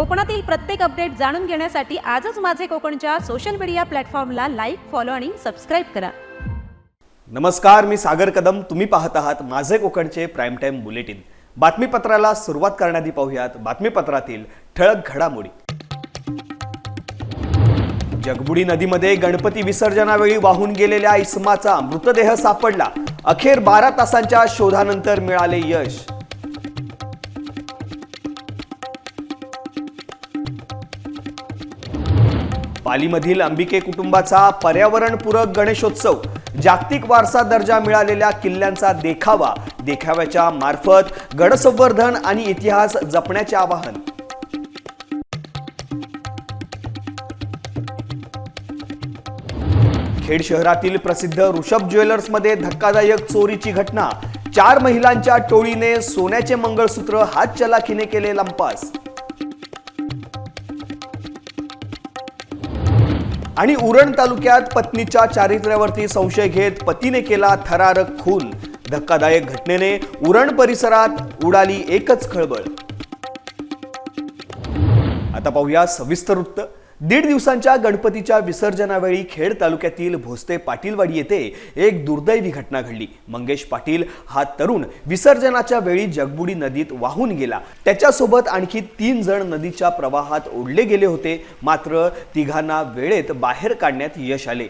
कोकणातील प्रत्येक अपडेट जाणून घेण्यासाठी आजच माझे कोकणच्या सोशल मीडिया प्लॅटफॉर्मला लाईक फॉलो आणि सबस्क्राईब करा. नमस्कार मी सागर कदम. तुम्ही पाहत आहात माझे कोकणचे प्राईम टाईम बुलेटिन बातमीपत्राला सुरुवात करण्याआधी पाहूयात बातमीपत्रातील ठळक घडामोडी. जगबुडी नदीमध्ये गणपती विसर्जनावेळी वाहून गेलेल्या इसमाचा मृतदेह सापडला. अखेर बारा तासांच्या शोधानंतर मिळाले यश. पालीमधील अंबिके कुटुंबाचा पर्यावरणपूरक गणेशोत्सव जागतिक वारसा दर्जा मिळालेल्या किल्ल्यांचा देखावा देखाव्याच्या मार्फत गडसंवर्धन आणि इतिहास जपण्याचे आवाहन. खेड शहरातील प्रसिद्ध ऋषभ ज्वेलर्समध्ये धक्कादायक चोरीची घटना चार महिलांच्या टोळीने सोन्याचे मंगळसूत्र हात चलाखीने केले लंपास. आणि उरण तालुक्यात पत्नीच्या चारित्र्यावरती संशय घेत पतीने केला थरारक खून. धक्कादायक घटनेने उरण परिसरात उडाली एकच खळबळ. आता पाहूया सविस्तर वृत्त. दीड दिवसांच्या गणपतीच्या विसर्जनावेळी खेड तालुक्यातील भोसते पाटीलवाडी येथे एक दुर्दैवी घटना घडली. मंगेश पाटील हा तरुण विसर्जनाच्या वेळी जगबुडी नदीत वाहून गेला. त्याच्यासोबत आणखी तीन जण नदीच्या प्रवाहात ओढले गेले होते. मात्र तिघांना वेळेत बाहेर काढण्यात यश आले.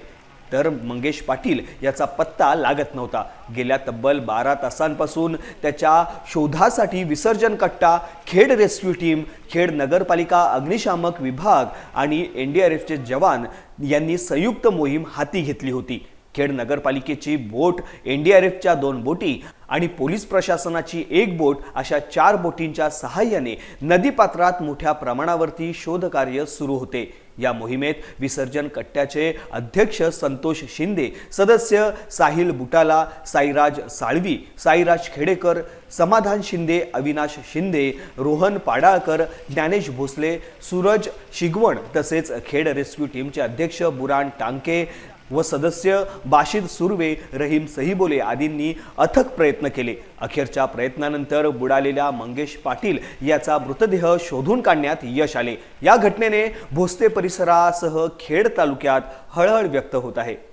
तर मंगेश पाटील याचा पत्ता लागत नव्हता. गेल्या तब्बल बारा तासांपासून त्याच्या शोधासाठी विसर्जन कट्टा खेड रेस्क्यू टीम खेड नगरपालिका अग्निशामक विभाग आणि एन डी आर एफचे जवान यांनी संयुक्त मोहीम हाती घेतली होती. खेड नगरपालिकेची बोट एन डी आर एफच्या दोन बोटी आणि पोलीस प्रशासनाची एक बोट अशा चार बोटींच्या सहाय्याने नदीपात्रात मोठ्या प्रमाणावरती शोधकार्य सुरू होते. या मोहिमेत विसर्जन कट्ट्याचे अध्यक्ष संतोष शिंदे सदस्य साहिल बुटाला साईराज साळवी साईराज खेडेकर समाधान शिंदे अविनाश शिंदे रोहन पाडाळकर ज्ञानेश भोसले सूरज शिगवण तसेच खेड रेस्क्यू टीमचे अध्यक्ष बुराण टांके व सदस्य बाशिद सुर्वे रहीम सहीबोले आदींनी अथक प्रयत्न केले. अखेरच्या प्रयत्नानंतर बुडालेल्या मंगेश पाटील याचा मृतदेह शोधून काढण्यात यश आले. या घटनेने भोसते परिसरासह खेड तालुक्यात हळहळ व्यक्त होत आहे.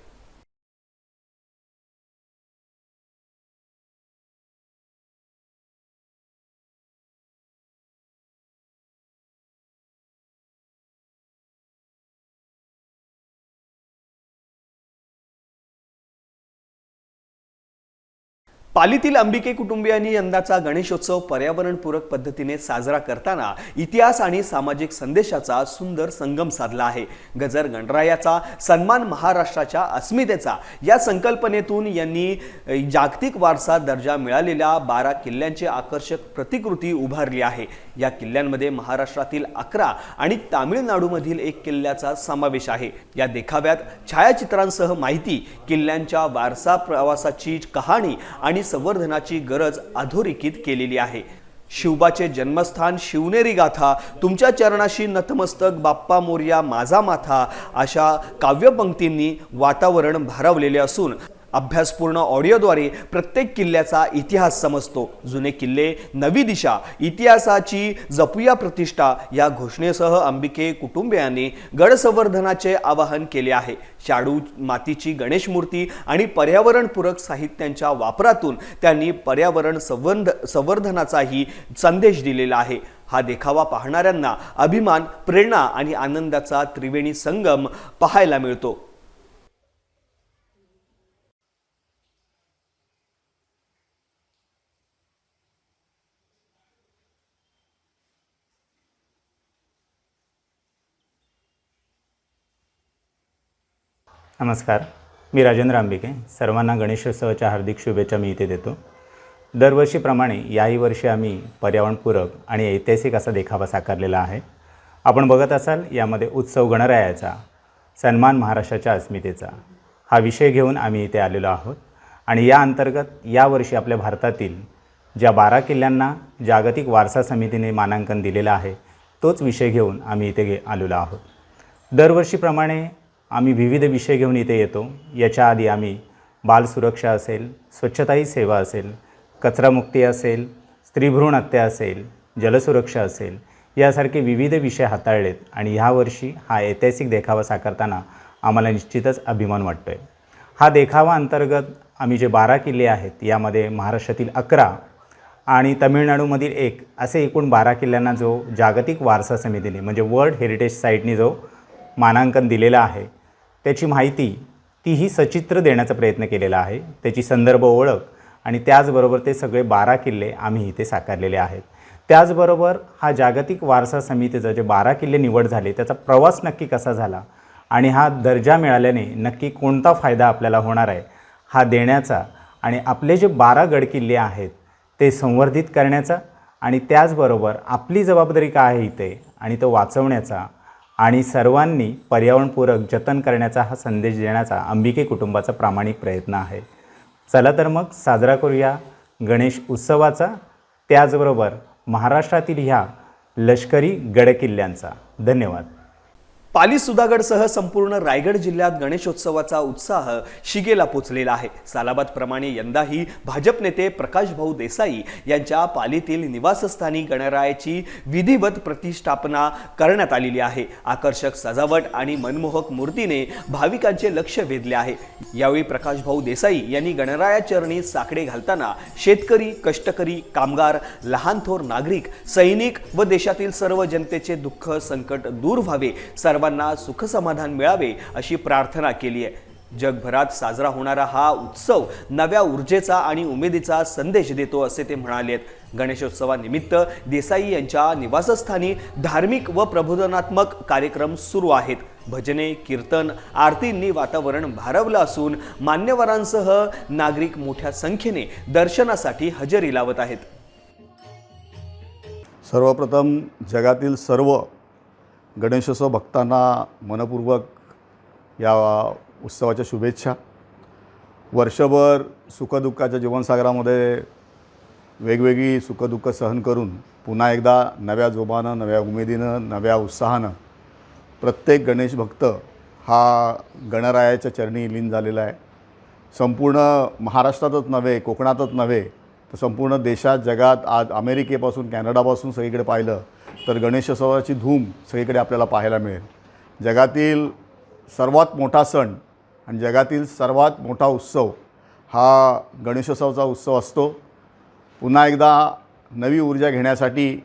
पालीतील अंबिके कुटुंबियांनी यंदाचा गणेशोत्सव पर्यावरणपूरक पद्धतीने साजरा करताना इतिहास आणि सामाजिक संदेशाचा सुंदर संगम साधला आहे. गजर गणरायाचा सन्मान महाराष्ट्राच्या अस्मितेचा या संकल्पनेतून यांनी जागतिक वारसा दर्जा मिळालेल्या बारा किल्ल्यांची आकर्षक प्रतिकृती उभारली आहे. या किल्ल्यांमध्ये महाराष्ट्रातील अकरा आणि तामिळनाडूमधील एक किल्ल्याचा समावेश आहे. या देखाव्यात छायाचित्रांसह माहिती किल्ल्यांच्या वारसा प्रवासाची कहाणी आणि संवर्धनाची गरज अधोरेखित केलेली आहे. शिवबाचे जन्मस्थान शिवनेरी गाथा तुमच्या चरणाशी नतमस्तक बाप्पा मोर्या माझा माथा अशा काव्यपंक्तींनी वातावरण भारावलेले असून अभ्यासपूर्ण ऑडिओद्वारे प्रत्येक किल्ल्याचा इतिहास समजतो. जुने किल्ले नवी दिशा इतिहासाची जपूया प्रतिष्ठा या घोषणेसह अंबिके कुटुंबियांनी गडसंवर्धनाचे आवाहन केले आहे. शाडू मातीची गणेश मूर्ती आणि पर्यावरणपूरक साहित्यांच्या वापरातून त्यांनी पर्यावरण संवर्ध संवर्धनाचाही संदेश दिलेला आहे. हा देखावा पाहणाऱ्यांना अभिमान प्रेरणा आणि आनंदाचा त्रिवेणी संगम पाहायला मिळतो. नमस्कार. मी राजेंद्र आंबिके. सर्वांना गणेशोत्सवाच्या हार्दिक शुभेच्छा मी इथे देतो. दरवर्षीप्रमाणे याही वर्षी आम्ही पर्यावरणपूरक आणि ऐतिहासिक असा देखावा साकारलेला आहे. आपण बघत असाल यामध्ये उत्सव गणरायाचा सन्मान महाराष्ट्राच्या अस्मितेचा हा विषय घेऊन आम्ही इथे आलेलो आहोत. आणि या अंतर्गत यावर्षी आपल्या भारतातील ज्या बारा किल्ल्यांना जागतिक वारसा समितीने मानांकन दिलेलं आहे तोच विषय घेऊन आम्ही इथे घे आलेलो आहोत. दरवर्षीप्रमाणे आम्ही विविध विषय घेऊन इथे येतो. याच्या आधी आम्ही बालसुरक्षा असेल स्वच्छता ही सेवा असेल कचरामुक्ती असेल स्त्रीभ्रूण हत्या असेल जलसुरक्षा असेल यासारखे विविध विषय हाताळलेत आणि ह्यावर्षी हा ऐतिहासिक देखावा साकारताना आम्हाला निश्चितच अभिमान वाटतो आहे हा देखावा अंतर्गत आम्ही जे बारा किल्ले आहेत यामध्ये महाराष्ट्रातील अकरा आणि तमिळनाडूमधील एक असे एकूण बारा किल्ल्यांना जो जागतिक वारसा समितीने म्हणजे वर्ल्ड हेरिटेज साईटने जो मानांकन दिलेलं आहे त्याची माहिती तीही सचित्र देण्याचा प्रयत्न केलेला आहे. त्याची संदर्भ ओळख आणि त्याचबरोबर ते सगळे बारा किल्ले आम्ही इथे साकारलेले आहेत. त्याचबरोबर हा जागतिक वारसा समितीचं जे बारा किल्ले निवड झाले त्याचा प्रवास नक्की कसा झाला आणि हा दर्जा मिळाल्याने नक्की कोणता फायदा आपल्याला होणार आहे हा देण्याचा आणि आपले जे बारा गडकिल्ले आहेत ते संवर्धित करण्याचा आणि त्याचबरोबर आपली जबाबदारी काय आहे इथे आणि तो वाचवण्याचा आणि सर्वांनी पर्यावरणपूरक जतन करण्याचा हा संदेश देण्याचा अंबिके कुटुंबाचा प्रामाणिक प्रयत्न आहे. चला तर मग साजरा करूया गणेश उत्सवाचा. त्याचबरोबर महाराष्ट्रातील ह्या लष्करी गडकिल्ल्यांचा. धन्यवाद. पाली सुधागडसह संपूर्ण रायगड जिल्ह्यात गणेशोत्सवाचा उत्साह शिगेला पोचलेला आहे. सालाबादप्रमाणे यंदाही भाजप नेते प्रकाश भाऊ देसाई यांच्या पालीतील निवासस्थानी गणरायाची विधिवत प्रतिष्ठापना करण्यात आलेली आहे. आकर्षक सजावट आणि मनमोहक मूर्तीने भाविकांचे लक्ष वेधले आहे. यावेळी प्रकाश भाऊ देसाई यांनी गणराया चरणी साकडे घालताना शेतकरी कष्टकरी कामगार लहान थोर नागरिक सैनिक व देशातील सर्व जनतेचे दुःख संकट दूर व्हावे सर्वांना सुखसमाधान मिळावे अशी प्रार्थना केली आहे. जगभरात साजरा होणारा हा उत्सव नव्या ऊर्जेचा आणि उमेदीचा संदेश देतो असे ते म्हणाले आहेत. गणेशोत्सवानिमित्त देसाई यांच्या निवासस्थानी धार्मिक व प्रबोधनात्मक कार्यक्रम सुरू आहेत. भजने कीर्तन आरतींनी वातावरण भारवलं असून मान्यवरांसह नागरिक मोठ्या संख्येने दर्शनासाठी हजेरी लावत आहेत. सर्वप्रथम जगातील सर्व गणेशोत्सव भक्तांना मनपूर्वक या उत्सवाच्या शुभेच्छा. वर्षभर सुखदुःखाच्या जीवनसागरामध्ये वेगवेगळी सुखदुःख सहन करून पुन्हा एकदा नव्या जोमानं नव्या उमेदीनं नव्या उत्साहानं प्रत्येक गणेश भक्त हा गणरायाच्या चरणी लीन झालेला आहे. संपूर्ण महाराष्ट्रातच नव्हे कोकणातच नव्हे तर संपूर्ण देशात जगात आज अमेरिकेपासून कॅनडापासून सगळीकडे पाहिलं तर गणेशोत्सवाची धूम सगळीकडे आपल्याला पाहायला मिळेल. जगातील सर्वात मोठा सण आणि जगातील सर्वात मोठा उत्सव हा गणेशोत्सवाचा उत्सव असतो. पुन्हा एकदा नवी ऊर्जा घेण्यासाठी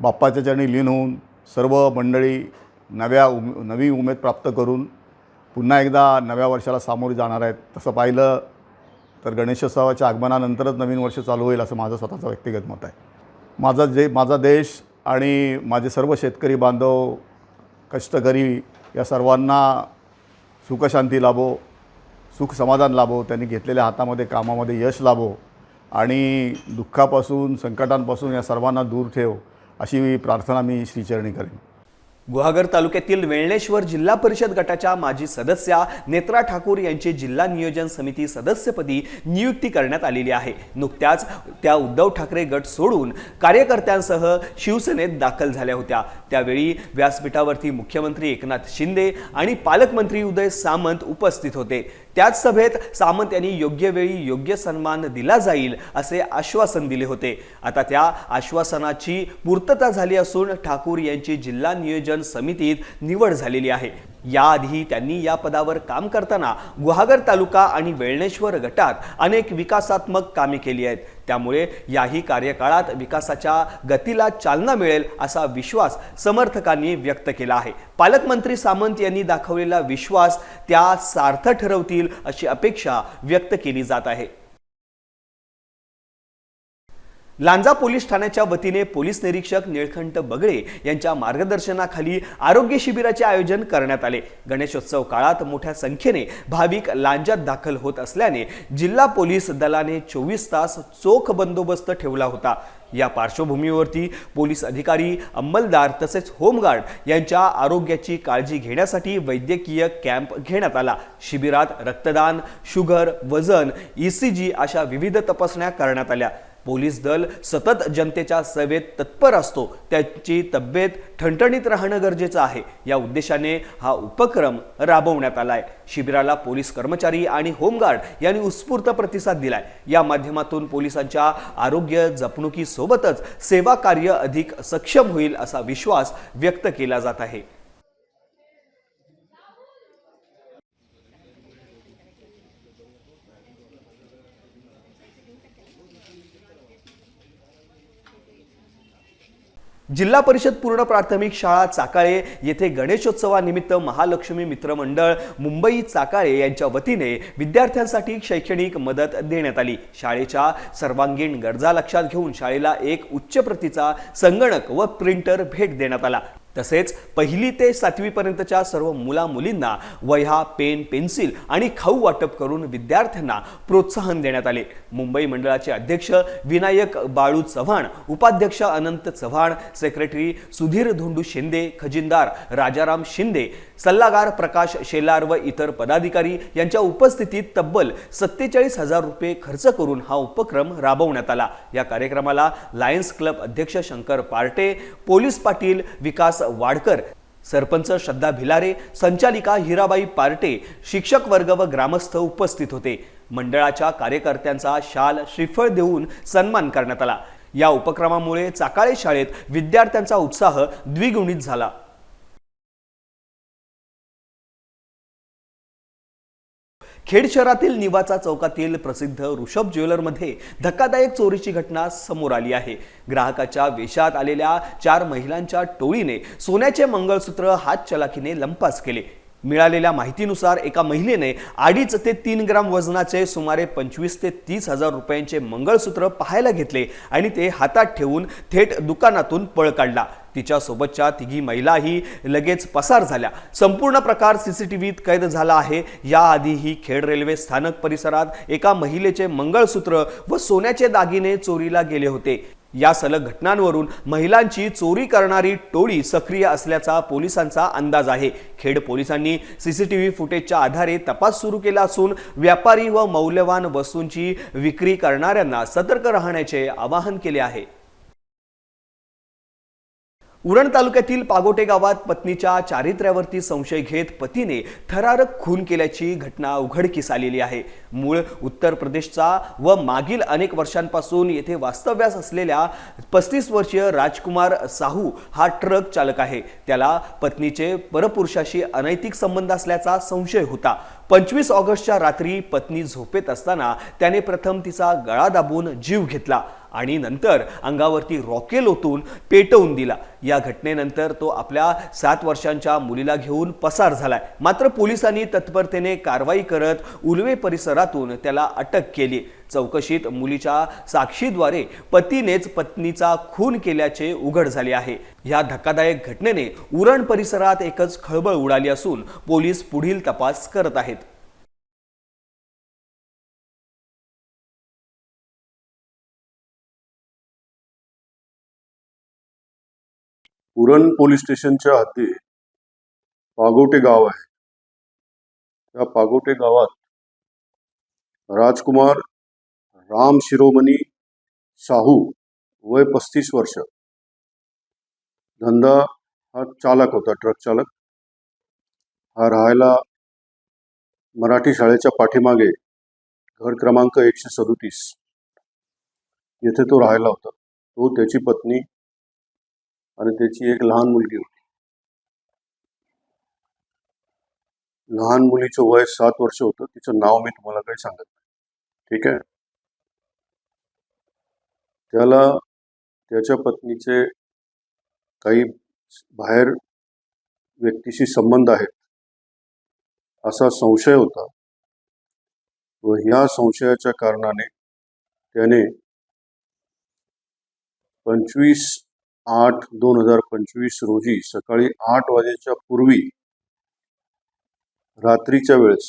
बाप्पाच्या चरणी लीन होऊन सर्व मंडळी नव्या उम नवी उमेद प्राप्त करून पुन्हा एकदा नव्या वर्षाला सामोरे जाणार आहेत. तसं पाहिलं तर गणेशोत्सवाच्या आगमनानंतरच नवीन वर्ष चालू होईल असं माझं स्वतःचं व्यक्तिगत मत आहे. माझा जे माझा देश आणि माझे सर्व शेतकरी बांधव कष्टकरी या सर्वांना सुखशांती लाभो सुख समाधान लाभो त्यांनी घेतलेल्या हातामध्ये कामामध्ये यश लाभो आणि दुःखापासून संकटांपासून या सर्वांना दूर ठेव अशी प्रार्थना मी श्रीचरणी करेन. गुहागर तालुक्यातील वेळणेश्वर जिल्हा परिषद गटाच्या माजी सदस्या नेत्रा ठाकूर यांची जिल्हा नियोजन समिती सदस्यपदी नियुक्ती करण्यात आलेली आहे. नुकत्याच त्या उद्धव ठाकरे गट सोडून कार्यकर्त्यांसह शिवसेनेत दाखल झाल्या होत्या. त्यावेळी व्यासपीठावरती मुख्यमंत्री एकनाथ शिंदे आणि पालकमंत्री उदय सामंत उपस्थित होते. त्याच सभेत सामंत यांनी योग्य वेळी योग्य सन्मान दिला जाईल असे आश्वासन दिले होते. आता त्या आश्वासनाची पूर्तता झाली असून ठाकूर यांची जिल्हा नियोजन समितीत निवड झालेली आहे. याआधी त्यांनी या पदावर काम करताना गुहागर तालुका आणि वेळणेश्वर गटात अनेक विकासात्मक कामे केली आहेत. त्यामुळे याही कार्यकाळात विकासाच्या गतीला चालना मिळेल असा विश्वास समर्थकांनी व्यक्त केला आहे. पालकमंत्री सामंत यांनी दाखवलेला विश्वास त्या सार्थ ठरवतील अशी अपेक्षा व्यक्त केली जात आहे. लांजा पोलीस ठाण्याच्या वतीने पोलीस निरीक्षक निळखंठ बगळे यांच्या मार्गदर्शनाखाली आरोग्य शिबिराचे आयोजन करण्यात आले. गणेशोत्सव काळात मोठ्या संख्येने भाविक लांजात दाखल होत असल्याने जिल्हा पोलीस दलाने चोवीस तास चोख बंदोबस्त ठेवला होता. या पार्श्वभूमीवरती पोलीस अधिकारी अंमलदार तसेच होमगार्ड यांच्या आरोग्याची काळजी घेण्यासाठी वैद्यकीय कॅम्प घेण्यात आला. शिबिरात रक्तदान शुगर वजन ई सी जी अशा विविध तपासण्या करण्यात आल्या. पोलीस दल सतत जनतेच्या सेवेत तत्पर असतो. त्याची तब्येत ठणठणीत राहणं गरजेचं आहे. या उद्देशाने हा उपक्रम राबवण्यात आलाय. शिबिराला पोलीस कर्मचारी आणि होमगार्ड यांनी उत्स्फूर्त प्रतिसाद दिलाय. या माध्यमातून पोलिसांच्या आरोग्य जपणुकीसोबतच सेवा कार्य अधिक सक्षम होईल असा विश्वास व्यक्त केला जात आहे. जिल्हा परिषद पूर्ण प्राथमिक शाळा चाकाळे येथे गणेशोत्सवानिमित्त महालक्ष्मी मित्रमंडळ मुंबई चाकाळे यांच्या वतीने विद्यार्थ्यांसाठी शैक्षणिक मदत देण्यात आली. शाळेच्या सर्वांगीण गरजा लक्षात घेऊन शाळेला एक उच्च प्रतीचा संगणक व प्रिंटर भेट देण्यात आला. तसेच पहिली ते सातवीपर्यंतच्या सर्व मुला मुलींना वह्या पेन पेन्सिल आणि खाऊ वाटप करून विद्यार्थ्यांना प्रोत्साहन देण्यात आले. मुंबई मंडळाचे अध्यक्ष विनायक बाळू चव्हाण उपाध्यक्ष अनंत चव्हाण सेक्रेटरी सुधीर धोंडू शिंदे खजिनदार राजाराम शिंदे सल्लागार प्रकाश शेलार व इतर पदाधिकारी यांच्या उपस्थितीत तब्बल सत्तेचाळीस हजार रुपये खर्च करून हा उपक्रम राबवण्यात आला. या कार्यक्रमाला लायन्स क्लब अध्यक्ष शंकर पार्टे पोलीस पाटील विकास वाडकर सरपंच श्रद्धा भिलारे संचालिका हिराबाई पार्टे शिक्षक वर्ग व ग्रामस्थ उपस्थित होते. मंडळाच्या कार्यकर्त्यांचा शाल श्रीफळ देऊन सन्मान करण्यात आला. या उपक्रमामुळे चाकाळे शाळेत विद्यार्थ्यांचा उत्साह द्विगुणित झाला. खेड शहरातील निवाचा चौकातील प्रसिद्ध ऋषभ ज्वेलरमध्ये धक्कादायक चोरीची घटना समोर आली आहे. ग्राहकाच्या वेशात आलेल्या चार महिलांच्या टोळीने सोन्याचे मंगळसूत्र हातचलाखीने लंपास केले. मिळालेल्या माहितीनुसार एका महिलेने अडीच ते तीन ग्राम वजनाचे सुमारे पंचवीस ते तीस हजार रुपयांचे मंगळसूत्र पाहायला घेतले आणि ते हातात ठेवून थेट दुकानातून पळ काढला. तिच्यासोबतच्या तिघी महिलाही लगेच पसार झाल्या. संपूर्ण प्रकार सी सी टी व्हीत कैद झाला आहे. याआधीही खेड रेल्वे स्थानक परिसरात एका महिलेचे मंगळसूत्र व सोन्याचे दागिने चोरीला गेले होते. या सलग घटनांवरून महिलांची चोरी करणारी टोळी सक्रिय असल्याचा पोलिसांचा अंदाज आहे. खेड पोलिसांनी सीसीटीव्ही फुटेजच्या आधारे तपास सुरू केला असून व्यापारी व मौल्यवान वस्तूंची विक्री करणाऱ्यांना सतर्क राहण्याचे आवाहन केले आहे. उरण तालुक्यातील पागोटे गावात पत्नीच्या चारित्र्यावरती संशय घेत पतीने थरारक खून केल्याची घटना उघडकीस आलेली आहे. मूळ उत्तर प्रदेशचा व मागील अनेक वर्षांपासून येथे वास्तव्यास असलेल्या पस्तीस वर्षीय राजकुमार साहू हा ट्रक चालक आहे. त्याला पत्नीचे परपुरुषाशी अनैतिक संबंध असल्याचा संशय होता. पंचवीस ऑगस्टच्या रात्री पत्नी झोपेत असताना त्याने प्रथम तिचा गळा दाबून जीव घेतला. आणि नंतर अंगावरती रॉकेल ओतून पेटवून दिला. या घटनेनंतर तो आपल्या सात वर्षांच्या मुलीला घेऊन पसार झालाय. मात्र पोलिसांनी तत्परतेने कारवाई करत उलवे परिसरातून त्याला अटक केली. चौकशीत मुलीच्या साक्षीद्वारे पतीनेच पत्नीचा खून केल्याचे उघड झाले आहे. या धक्कादायक घटनेने उरण परिसरात एकच खळबळ उडाली असून पोलीस पुढील तपास करत आहेत. उरण पोलीस स्टेशनच्या हाती पागोटे गाव आहे. त्या पागोटे गावात राजकुमार राम शिरोमणी साहू वय पस्तीस वर्ष. धंदा हा चालक होता ट्रक चालक. हा राहायला मराठी शाळेच्या पाठीमागे घर क्रमांक एकशे सदोतीस. येथे तो राहायला होता. तो त्याची पत्नी आणि त्याची एक लहान मुलगी होती. लहान मुलीचं वय सात वर्ष होतं. तिचं नाव मी तुम्हाला काही सांगत नाही. ठीक आहे? त्याला त्याच्या पत्नीचे काही बाहेर व्यक्तीशी संबंध आहेत. असा संशय होता. व ह्या संशयाच्या कारणाने त्याने पंचवीस आठ दोन हजार पंचवीस रोजी सकाळी आठ वाजेच्या पूर्वी रात्रीच्या वेळेस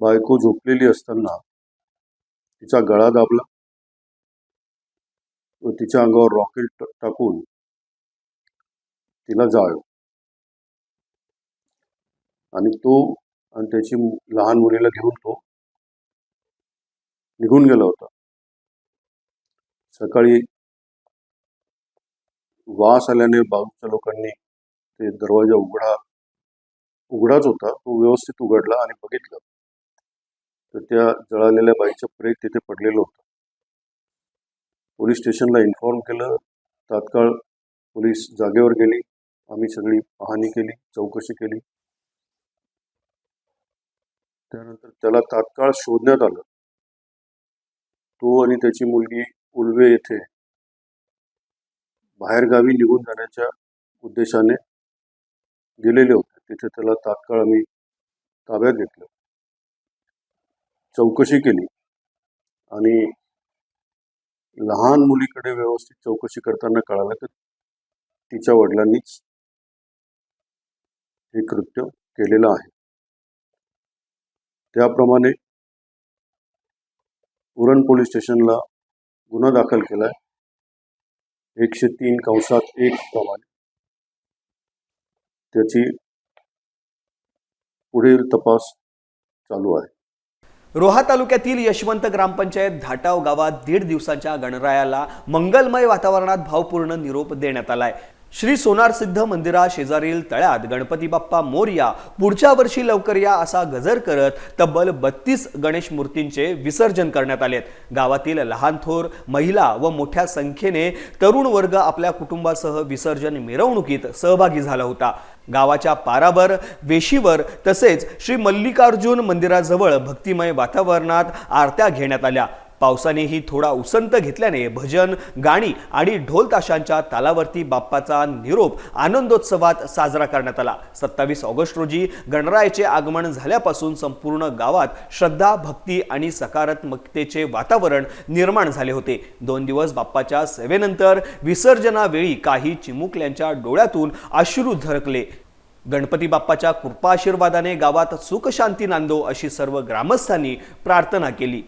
बायको झोपलेली असताना तिचा गळा दाबला व तिच्या अंगावर रॉकेट टाकून तिला जाळलं. आणि तो आणि त्याची लहान मुलीला घेऊन तो निघून गेला होता. सकाळी वास आल्याने बाजूच्या लोकांनी ते दरवाजा उघडा उघडाच होता. तो व्यवस्थित उघडला आणि बघितलं तर त्या जळालेल्या बाईचं प्रेत तिथे पडलेलं होतं. पोलीस स्टेशनला इन्फॉर्म केलं. तात्काळ पोलीस जागेवर गेली. आम्ही सगळी पाहणी केली चौकशी केली. त्यानंतर त्याला तात्काळ शोधण्यात आलं. तो आणि त्याची मुलगी उल्वे येथे बाहेरगावी निघून जाण्याच्या उद्देशाने गेलेले होते. तिथे त्याला तात्काळ आम्ही ताब्यात घेतलं. चौकशी केली. आणि लहान मुलीकडे व्यवस्थित चौकशी करताना कळालं की तिच्या वडिलांनीच हे कृत्य केलेलं आहे. त्याप्रमाणे उरण पोलीस स्टेशनला गुन्हा दाखल केला आहे एकशे तीन कंसात एक प्रमाणे. त्याची पुढील तपास चालू आहे. रोहा तालुक्यातील यशवंत ग्रामपंचायत धाटाव गावात दीड दिवसांच्या गणरायाला मंगलमय वातावरणात भावपूर्ण निरोप देण्यात आलाय. श्री सोनारसिद्ध मंदिराशेजारील मंदिरा शेजारील तळ्यात गणपती बाप्पा मोर्या पुढच्या वर्षी लवकर या असा गजर करत तब्बल बत्तीस गणेश मूर्तींचे विसर्जन करण्यात आलेत. गावातील लहान थोर महिला व मोठ्या संख्येने तरुण वर्ग आपल्या कुटुंबासह विसर्जन मिरवणुकीत सहभागी झाला होता. गावाच्या पारावर वेशीवर तसेच श्री मल्लिकार्जुन मंदिराजवळ भक्तिमय वातावरणात आरत्या घेण्यात आल्या. पावसानेही थोडा उसंत घेतल्याने भजन गाणी आणि ढोल ताशांच्या तालावरती बाप्पाचा निरोप आनंदोत्सवात साजरा करण्यात आला. सत्तावीस ऑगस्ट रोजी गणरायाचे आगमन झाल्यापासून संपूर्ण गावात श्रद्धा भक्ती आणि सकारात्मकतेचे वातावरण निर्माण झाले होते. दोन दिवस बाप्पाच्या सेवेनंतर विसर्जनावेळी काही चिमुकल्यांच्या डोळ्यातून अश्रू झरकले. गणपती बाप्पाच्या कृपाशीर्वादाने गावात सुखशांती नांदो अशी सर्व ग्रामस्थांनी प्रार्थना केली.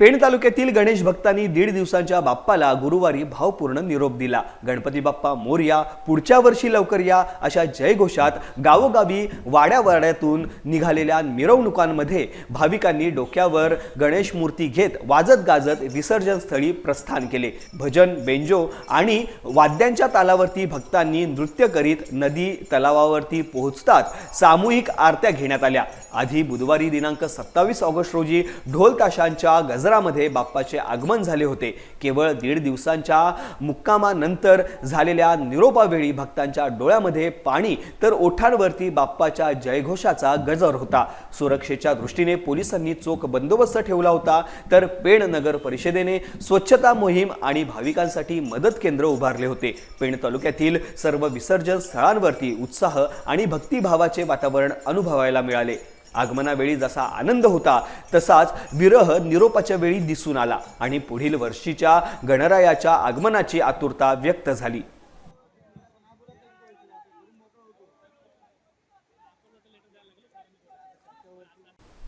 पेण तालुक्यातील गणेश भक्तांनी दीड दिवसांच्या बाप्पाला गुरुवारी भावपूर्ण निरोप दिला. गणपती बाप्पा मोर्या पुढच्या वर्षी लवकर या अशा जयघोषात गावोगावी वाड्यावाड्यातून निघालेल्या मिरवणुकांमध्ये भाविकांनी डोक्यावर गणेश मूर्ती घेत वाजत गाजत विसर्जन स्थळी प्रस्थान केले. भजन बेंजो आणि वाद्यांच्या तालावरती भक्तांनी नृत्य करीत नदी तलावावरती पोहोचतात सामूहिक आरत्या घेण्यात आल्या. आधी बुधवारी दिनांक सत्तावीस ऑगस्ट रोजी ढोल ताशांच्या गजरामध्ये बाप्पाचे आगमन झाले होते. केवळ दीड दिवसांच्या मुक्कामानंतर झालेल्या निरोपावेळी भक्तांच्या डोळ्यामध्ये पाणी तर ओठांवरती बाप्पाच्या जयघोषाचा गजर होता. सुरक्षेच्या दृष्टीने पोलिसांनी चोख बंदोबस्त ठेवला होता. तर पेण नगर परिषदेने स्वच्छता मोहीम आणि भाविकांसाठी मदत केंद्र उभारले होते. पेण तालुक्यातील सर्व विसर्जन स्थळांवरती उत्साह आणि भक्तिभावाचे वातावरण अनुभवायला मिळाले. आगमनावेळी जसा आनंद होता तसाच विरह निरोपाच्या वेळी दिसून आला आणि पुढील वर्षीच्या गणरायाच्या आगमनाची आतुरता व्यक्त झाली.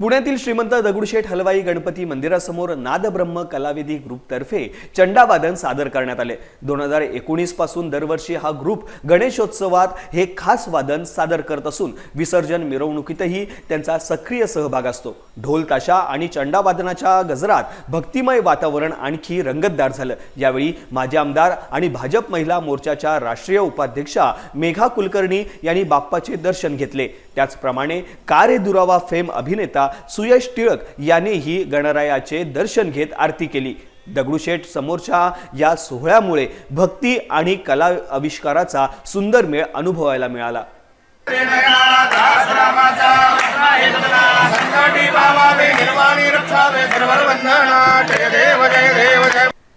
पुण्यातील श्रीमंत दगडूशेठ हलवाई गणपती मंदिरासमोर नादब्रह्म कलाविधी ग्रुपतर्फे चंडावादन सादर करण्यात आले. दोन हजार एकोणीसपासून दरवर्षी हा ग्रुप गणेशोत्सवात हे खास वादन सादर करत असून विसर्जन मिरवणुकीतही त्यांचा सक्रिय सहभाग असतो. ढोल ताशा आणि चंडावादनाच्या गजरात भक्तिमय वातावरण आणखी रंगतदार झालं. यावेळी माजी आमदार आणि भाजप महिला मोर्चाच्या राष्ट्रीय उपाध्यक्षा मेघा कुलकर्णी यांनी बाप्पाचे दर्शन घेतले. त्याचप्रमाणे कारे दुरावा फेम अभिनेता सुयश टिळक यांनीही गणरायाचे दर्शन घेत आरती केली. दगडूशेठ समोरच्या या सोहळ्यामुळे भक्ती आणि कला आविष्काराचा सुंदर मेळ अनुभवायला मिळाला.